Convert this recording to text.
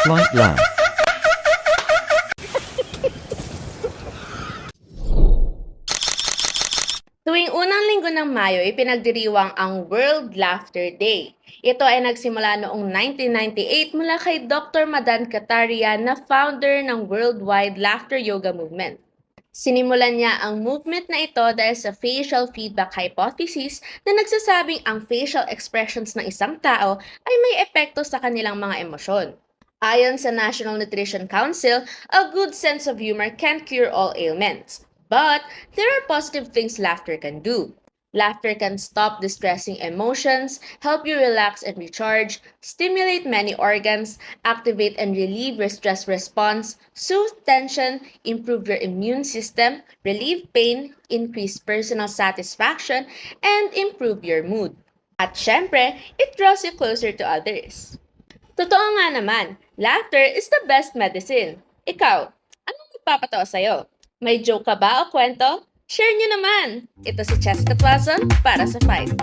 Flight Laugh. Tuwing unang linggo ng Mayo, ipinagdiriwang ang World Laughter Day. Ito ay nagsimula noong 1998 mula kay Dr. Madan Kataria na founder ng Worldwide Laughter Yoga Movement. Sinimulan niya ang movement na ito dahil sa facial feedback hypothesis na nagsasabing ang facial expressions ng isang tao ay may epekto sa kanilang mga emosyon. Ayon sa National Nutrition Council, a good sense of humor can cure all ailments. But there are positive things laughter can do. Laughter can stop distressing emotions, help you relax and recharge, stimulate many organs, activate and relieve your stress response, soothe tension, improve your immune system, relieve pain, increase personal satisfaction, and improve your mood. At syempre, it draws you closer to others. Totoo nga naman, laughter is the best medicine. Ikaw, anong nagpapatawa sa'yo? May joke ka ba o kwento? Share nyo naman! Ito si Cheska Tuazon para sa Fight.